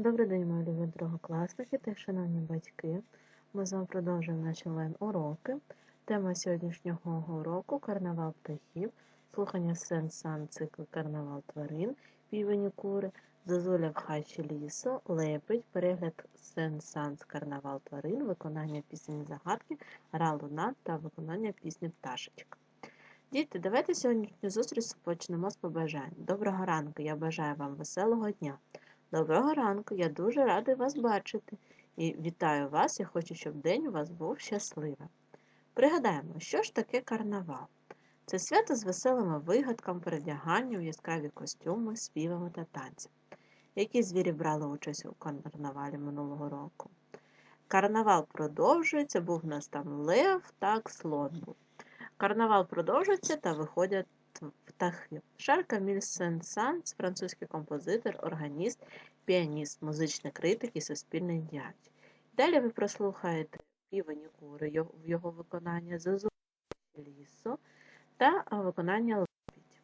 Добрий день, мої любі другокласники та шановні батьки. Ми з вами продовжуємо наші онлайн-уроки. Тема сьогоднішнього уроку карнавал птахів, слухання сен-сан цикл карнавал тварин, півень і кури, зозуля в хащі лісу, лепить, перегляд сен-санс карнавал тварин, виконання пісень загадки, гра луна та виконання пісні пташечка. Діти, давайте сьогоднішню зустріч почнемо з побажань. Доброго ранку! Я бажаю вам веселого дня. Доброго ранку, я дуже радий вас бачити і вітаю вас і хочу, щоб день у вас був щасливим. Пригадаємо, що ж таке карнавал? Це свято з веселими вигадками, передяганням, яскраві костюми, співами та танцями. Які звірі брали участь у карнавалі минулого року? Карнавал продовжується, був в нас там лев, так, слон був. Карнавал продовжується та виходять птахи. Шар Каміль Сен-Санс, французький композитор, органіст, піаніст, музичний критик і суспільний діяч. Далі ви прослухаєте півені кури в його виконання, зозу лісу та виконання лебідь.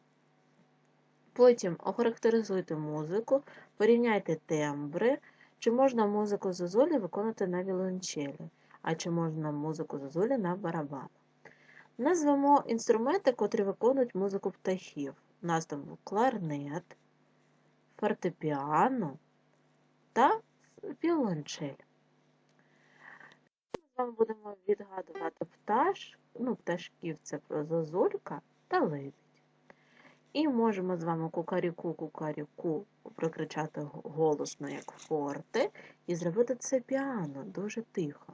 Потім охарактеризуйте музику, порівняйте тембри, чи можна музику зозулі виконати на віолончелі, а чи можна музику зозулі на барабанах. Назвемо інструменти, котрі виконують музику птахів. Був кларнет, фортепіано та віолончель. Ми з будемо відгадувати пташ, ну, пташків це зозулька та лебідь. І можемо з вами кукаріку-кукаріку прокричати голосно, як форте, і зробити це піано дуже тихо.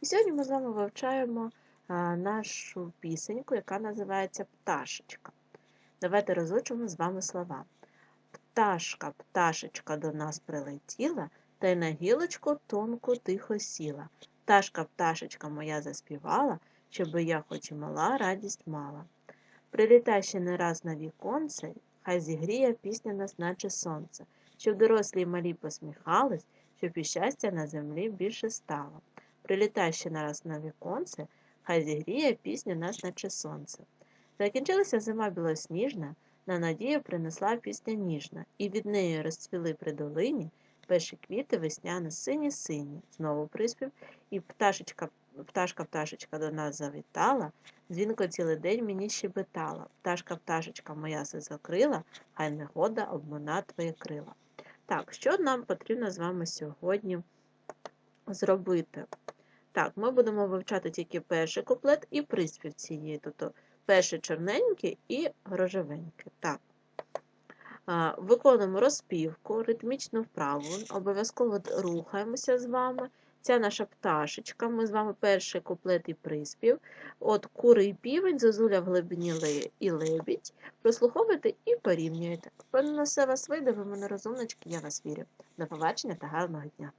І сьогодні ми з вами вивчаємо нашу пісеньку, яка називається Пташечка. Давайте розучимо з вами слова. Пташка, пташечка до нас прилетіла, та й на гілочку тонку тихо сіла. Пташка, пташечка моя заспівала, щоби я хоч і мала, радість мала. Прилітай ще не раз на віконце, хай зігріє пісня нас, наче сонце, щоб дорослі й малі посміхались, щоб і щастя на землі більше стало. Прилітай ще не раз на віконце, хай зігріє пісня нас, наче сонце. Закінчилася зима білосніжна, на надію принесла пісня ніжна, і від неї розцвіли при долині перші квіти весняно сині сині. Знову приспів, і пташечка, пташка пташечка до нас завітала, дзвінко цілий день мені щебетала. Пташка пташечка моя се закрила, хай негода обмина твої крила. Так, що нам потрібно з вами сьогодні зробити? Так, ми будемо вивчати тільки перший куплет і приспів цієї, тобто перший чорненький і рожевенький. Так. Виконуємо розпівку, ритмічну вправу, обов'язково рухаємося з вами. Ця наша пташечка, ми з вами перший куплет і приспів. От кури і півень, зозуля в глибині і лебідь. Прослуховуйте і порівнюєте. Певно, все вас вийде, ви мене розумнички, я вас вірю. До побачення та гарного дня!